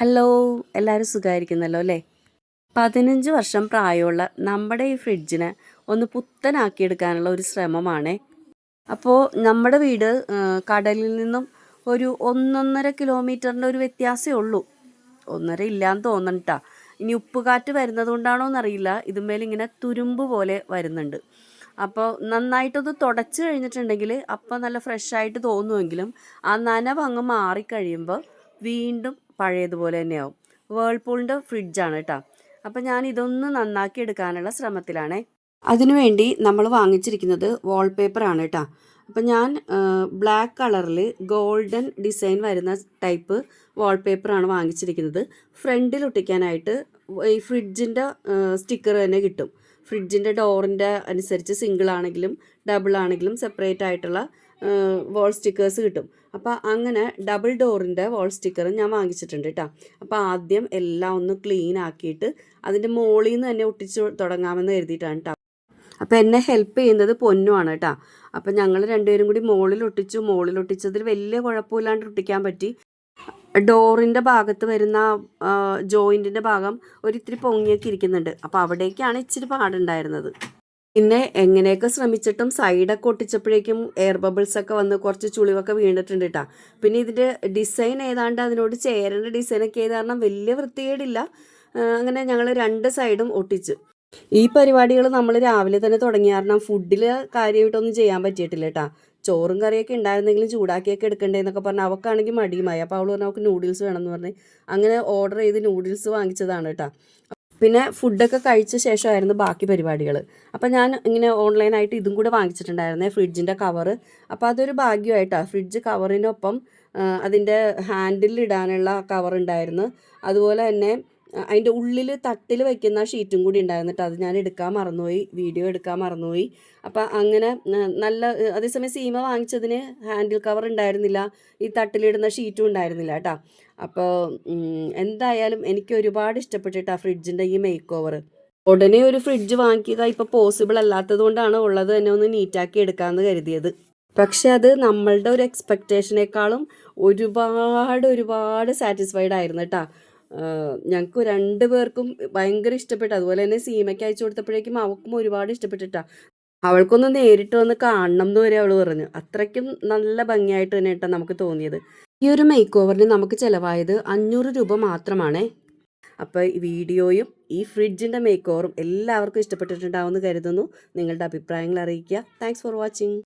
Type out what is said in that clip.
Hello എല്ലാവരും സുഖമായിരിക്കുന്നല്ലോ അല്ലേ? പതിനഞ്ച് വർഷം പ്രായമുള്ള നമ്മുടെ ഈ ഫ്രിഡ്ജിനെ ഒന്ന് പുത്തനാക്കിയെടുക്കാനുള്ള ഒരു ശ്രമമാണ്. അപ്പോൾ നമ്മുടെ വീട് കടലിൽ നിന്നും ഒരു ഒന്നൊന്നര കിലോമീറ്ററിന്റെ ഒരു വ്യത്യാസമേ ഉള്ളൂ. ഒന്നര ഇല്ലാന്ന് തോന്നണ്ടാ ഇനി ഉപ്പുകാറ്റ് വരുന്നത് കൊണ്ടാണോ എന്നറിയില്ല ഇതുമേലിങ്ങനെ തുരുമ്പ് പോലെ വരുന്നുണ്ട്. അപ്പോൾ നന്നായിട്ടൊന്ന് തുടച്ച് കഴിഞ്ഞിട്ടുണ്ടെങ്കിൽ അപ്പം നല്ല ഫ്രഷ് ആയിട്ട് തോന്നുമെങ്കിലും ആ നനവ് അങ്ങ് മാറിക്കഴിയുമ്പോൾ വീണ്ടും പഴയതുപോലെ തന്നെയാവും. വേൾപൂളിന്റെ ഫ്രിഡ്ജാണ് കേട്ടോ അപ്പം ഞാൻ ഇതൊന്ന് നന്നാക്കി എടുക്കാനുള്ള ശ്രമത്തിലാണേ. അതിനുവേണ്ടി നമ്മൾ വാങ്ങിച്ചിരിക്കുന്നത് വാൾപേപ്പർ ആണ് കേട്ടോ അപ്പം ഞാൻ ബ്ലാക്ക് കളറിൽ ഗോൾഡൻ ഡിസൈൻ വരുന്ന ടൈപ്പ് വാൾപേപ്പറാണ് വാങ്ങിച്ചിരിക്കുന്നത്. ഫ്രണ്ടിൽ ഒട്ടിക്കാനായിട്ട് ഈ ഫ്രിഡ്ജിന്റെ സ്റ്റിക്കർ തന്നെ കിട്ടും. ഫ്രിഡ്ജിന്റെ ഡോറിന്റെ അനുസരിച്ച് സിംഗിൾ ആണെങ്കിലും ഡബിൾ ആണെങ്കിലും സെപ്പറേറ്റ് ആയിട്ടുള്ള വോൾ സ്റ്റിക്കേഴ്സ് കിട്ടും. അപ്പോൾ അങ്ങനെ ഡബിൾ ഡോറിന്റെ വോൾ സ്റ്റിക്കർ ഞാൻ വാങ്ങിച്ചിട്ടുണ്ട് കേട്ടോ അപ്പോൾ ആദ്യം എല്ലാം ഒന്ന് ക്ലീൻ ആക്കിയിട്ട് അതിന്റെ മുകളിൽ നിന്ന് തന്നെ ഒട്ടിച്ച് തുടങ്ങാമെന്ന് കരുതിയിട്ടാണ് കേട്ടോ അപ്പോൾ എന്നെ ഹെൽപ്പ് ചെയ്യുന്നത് പൊന്നുമാണ് കേട്ടോ അപ്പം ഞങ്ങൾ രണ്ടുപേരും കൂടി മുകളിൽ ഒട്ടിച്ചു മുകളിൽ ഒട്ടിച്ചതിൽ വലിയ കുഴപ്പമില്ലാണ്ട് ഒട്ടിക്കാൻ പറ്റി. ഡോറിന്റെ ഭാഗത്ത് വരുന്ന ജോയിന്റിന്റെ ഭാഗം ഒരിത്തിരി പൊങ്ങിയൊക്കെ ഇരിക്കുന്നുണ്ട്. അപ്പോൾ അവിടേക്കാണ് ഇച്ചിരി പാടുണ്ടായിരുന്നത്. പിന്നെ എങ്ങനെയൊക്കെ ശ്രമിച്ചിട്ടും സൈഡൊക്കെ ഒട്ടിച്ചപ്പോഴേക്കും എയർ ബബിൾസ് ഒക്കെ വന്ന് കുറച്ച് ചുളിവൊക്കെ വീണിട്ടുണ്ട് കേട്ടോ പിന്നെ ഇതിന്റെ ഡിസൈൻ ഏതാണ്ട് അതിനോട് ചേരേണ്ട ഡിസൈനൊക്കെ ഏത് കാരണം വലിയ വൃത്തികേടില്ല. അങ്ങനെ ഞങ്ങൾ രണ്ട് സൈഡും ഒട്ടിച്ചു. ഈ പരിപാടികൾ നമ്മൾ രാവിലെ തന്നെ തുടങ്ങിയ കാരണം ഫുഡിൽ കാര്യമായിട്ടൊന്നും ചെയ്യാൻ പറ്റിയിട്ടില്ല കേട്ടോ ചോറും കറിയൊക്കെ ഉണ്ടായിരുന്നെങ്കിലും ചൂടാക്കിയൊക്കെ എടുക്കണ്ടേന്നൊക്കെ പറഞ്ഞാൽ അവക്കാണെങ്കിൽ മടിയുമായി. അപ്പോൾ അവൾ പറഞ്ഞു അവൾക്ക് നൂഡിൽസ് വേണമെന്ന് പറഞ്ഞ് അങ്ങനെ ഓർഡർ ചെയ്ത് നൂഡിൽസ് വാങ്ങിച്ചതാണ് കേട്ടോ പിന്നെ ഫുഡൊക്കെ കഴിച്ച ശേഷമായിരുന്നു ബാക്കി പരിപാടികൾ അപ്പോൾ ഞാൻ ഇങ്ങനെ ഓൺലൈനായിട്ട് ഇതും കൂടെ വാങ്ങിച്ചിട്ടുണ്ടായിരുന്നേ ഫ്രിഡ്ജിന്റെ കവറ് അപ്പോൾ അതൊരു ഭാഗ്യമായിട്ടാണ് ഫ്രിഡ്ജ് കവറിനൊപ്പം അതിന്റെ ഹാൻഡിലിടാനുള്ള കവർ ഉണ്ടായിരുന്നു. അതുപോലെ തന്നെ അതിന്റെ ഉള്ളിൽ തട്ടിൽ വയ്ക്കുന്ന ഷീറ്റും കൂടി ഉണ്ടായിരുന്നു കേട്ടോ അത് ഞാൻ എടുക്കാൻ മറന്നുപോയി. വീഡിയോ എടുക്കാൻ മറന്നുപോയി. അപ്പം അങ്ങനെ നല്ല അതേസമയം സീമ വാങ്ങിച്ചതിന് ഹാൻഡിൽ കവർ ഉണ്ടായിരുന്നില്ല. ഈ തട്ടിലിടുന്ന ഷീറ്റും ഉണ്ടായിരുന്നില്ല കേട്ടോ അപ്പോൾ എന്തായാലും എനിക്ക് ഒരുപാട് ഇഷ്ടപ്പെട്ടിട്ട് ആ ഫ്രിഡ്ജിന്റെ ഈ മേക്ക് ഓവർ ഉടനെ ഒരു ഫ്രിഡ്ജ് വാങ്ങിക്കുക ഇപ്പോൾ പോസിബിൾ അല്ലാത്തത് കൊണ്ടാണ് ഉള്ളത് തന്നെ ഒന്ന് നീറ്റാക്കി എടുക്കാമെന്ന് കരുതിയത്. പക്ഷെ അത് നമ്മളുടെ ഒരു എക്സ്പെക്റ്റേഷനേക്കാളും ഒരുപാട് ഒരുപാട് സാറ്റിസ്ഫൈഡ് ആയിരുന്നു കേട്ടോ ഞങ്ങൾക്ക് രണ്ട് പേർക്കും ഭയങ്കര ഇഷ്ടപ്പെട്ടു. അതുപോലെ തന്നെ സീമയ്ക്ക് അയച്ചു കൊടുത്തപ്പോഴേക്കും അവൾക്കും ഒരുപാട് ഇഷ്ടപ്പെട്ടിട്ടാ. അവൾക്കൊന്ന് നേരിട്ട് വന്ന് കാണണം എന്ന് വരെ അവൾ പറഞ്ഞു. അത്രയ്ക്കും നല്ല ഭംഗിയായിട്ട് തന്നെ കേട്ടോ നമുക്ക് തോന്നിയത്. ഈ ഒരു മേക്ക് ഓവറിന് നമുക്ക് ചിലവായത് അഞ്ഞൂറ് രൂപ മാത്രമാണേ. അപ്പോൾ ഈ വീഡിയോയും ഈ ഫ്രിഡ്ജിന്റെ മേക്ക് ഓവറും എല്ലാവർക്കും ഇഷ്ടപ്പെട്ടിട്ടുണ്ടാവുമെന്ന് കരുതുന്നു. നിങ്ങളുടെ അഭിപ്രായങ്ങൾ അറിയിക്കുക. Thanks for watching